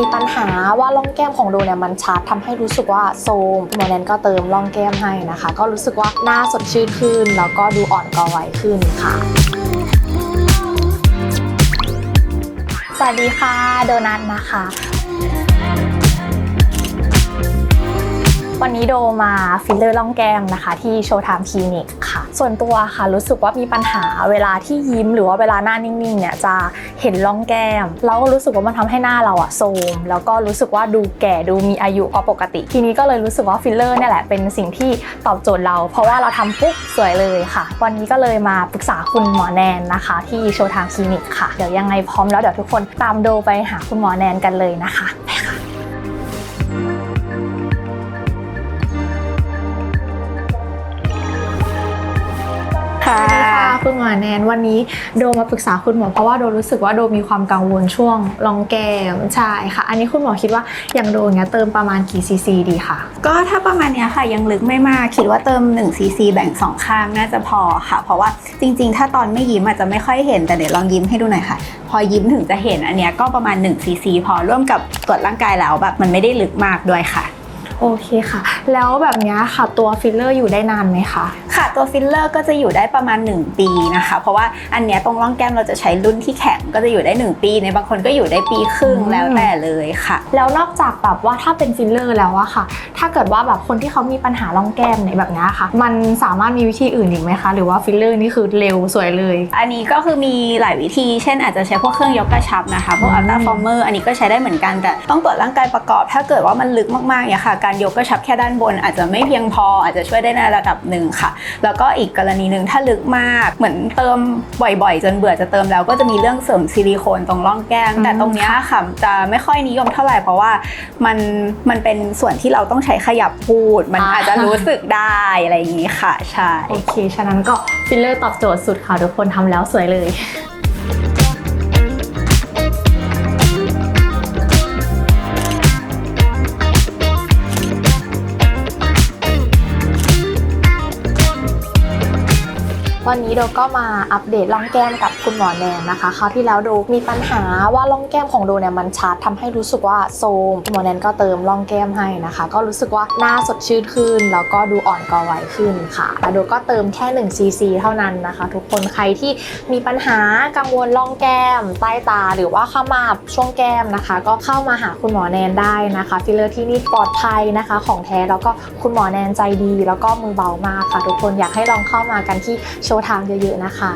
มีปัญหาว่าร่องแก้มของโดเนี่ยมันชัดทำให้รู้สึกว่าโซมหมแนนก็เติมร่องแก้มให้นะคะ ก็รู้สึกว่าหน้าสดชื่นขึ้น แล้วก็ดูอ่อนกว่าวัยขึ้นค่ะสวัสดีค่ะโดนัทนะคะวันนี้โดมาฟิลเลอร์ร่องแก้มนะคะ ที่โชว์ไทม์คลินิกค่ะ ส่วนตัวค่ะรู้สึกว่ามีปัญหาเวลาที่ยิ้มหรือว่าเวลาหน้านิ่งๆเนี่ยจะเห็นร่องแก้ม แล้วก็รู้สึกว่ามันทำให้หน้าเราอะโทมแล้วก็รู้สึกว่าดูแก่ดูมีอายุกว่าปกติ ทีนี้ก็เลยรู้สึกว่าฟิลเลอร์เนี่ยแหละเป็นสิ่งที่ตอบโจทย์เรา เพราะว่าเราทำปุ๊บสวยเลยค่ะ วันนี้ก็เลยมาปรึกษาคุณหมอแนนนะคะ ที่โชว์ไทม์คลินิกค่ะเดี๋ยวยังไงพร้อมแล้วเดี๋ยวทุกคนตามโดไปหาคุณหมอแนนกันเลยนะคะ คุณหมอแนนวันนี้โดมาปรึกษาคุณหมอเพราะว่าโดรู้สึกว่าโดมีความกังวลช่วงรองแก้มใช่ค่ะ อันนี้คุณหมอคิดว่าอย่างโดเนี้ยเติมประมาณกี่ซีซีดีค่ะ ก็ถ้าประมาณเนี้ยค่ะยังลึกไม่มากคิดว่าเติม1 cc แบ่ง 2 ข้างน่าจะพอค่ะ เพราะว่าจริง ๆ ถ้าตอนไม่ยิ้มอาจจะไม่ค่อยเห็นแต่เดี๋ยวลองยิ้มให้ดูหน่อยค่ะ พอยิ้มถึงจะเห็นอันเนี้ยก็ประมาณ1 cc พอร่วมกับตรวจร่างกายแล้วแบบมันไม่ได้ลึกมากด้วยค่ะ โอเคค่ะ แล้วแบบเนี้ยค่ะตัวฟิลเลอร์อยู่ได้นานไหมคะ ค่ะตัวฟิลเลอร์ก็จะอยู่ได้ประมาณ 1 ปีนะคะ เพราะว่าอันเนี้ยตรงร่องแก้มเราจะใช้รุ่นที่แข็งก็จะอยู่ได้ 1 ปี ในบางคนก็อยู่ได้ปีครึ่งอืมแล้วแต่เลยค่ะ แล้วนอกจากแบบว่าถ้าเป็นฟิลเลอร์แล้วอะค่ะ ถ้าเกิดว่าแบบคนที่เขามีปัญหาร่องแก้มในแบบเนี้ยค่ะ มันสามารถมีวิธีอื่นอีกไหมคะ หรือว่าฟิลเลอร์นี่คือเร็วสวยเลย อันนี้ก็คือมีหลายวิธี เช่นอาจจะใช้พวกเครื่องยกกระชับนะคะ พวกอืมอัลตราฟอร์เมอร์ อันนี้ก็ใช้ได้เหมือนกันแต่ต้องตรวจร่างกายประกอบ ถ้าเกิดว่ามันลึกมากๆเนี่ยค่ะการยกกระชับแค่ด้านบน อาจจะไม่เพียงพออาจจะช่วยได้ในระดับหนึ่งค่ะ แล้วก็อีกกรณีหนึ่งถ้าลึกมากเหมือนเติมบ่อยๆ จนเบื่อจะเติมแล้วก็จะมีเรื่องเสริมซิลิโคนตรงร่องแก้มอืมแต่ตรงเนี้ยค่ะจะไม่ค่อยนิยมเท่าไหร่เพราะว่ามันมันเป็นส่วนที่เราต้องใช้ขยับพูด มันอาจจะรู้สึกได้อะไรอย่างนี้ค่ะใช่โอเค ฉะนั้นก็ฟิลเลอร์ตอบโจทย์สุดค่ะทุกคนทำแล้วสวยเลย วันนี้โดก็มาอัปเดตร่องแก้มกับคุณหมอแนนนะคะคราวที่แล้วโดมีปัญหาว่าร่องแก้มของโดเนี่ยมันชัดทำให้รู้สึกว่าโซมคุณหมอแนนก็เติมร่องแก้มให้นะคะ ก็รู้สึกว่าหน้าสดชื่นขึ้น แล้วก็ดูอ่อนกว่าวัยขึ้นค่ะแล้วโดก็เติมแค่1 cc เท่านั้นนะคะ ทุกคนใครที่มีปัญหากังวลร่องแก้ม ใต้ตาหรือว่าขมับช่วงแก้มนะคะ ก็เข้ามาหาคุณหมอแนนได้นะคะฟิลเลอร์ที่นี่ปลอดภัยนะคะ ของแท้แล้วก็คุณหมอแนนใจดี แล้วก็มือเบามากค่ะ ทุกคนอยากให้ลองเข้ามากันที่ชว์ทางเยอะๆนะคะ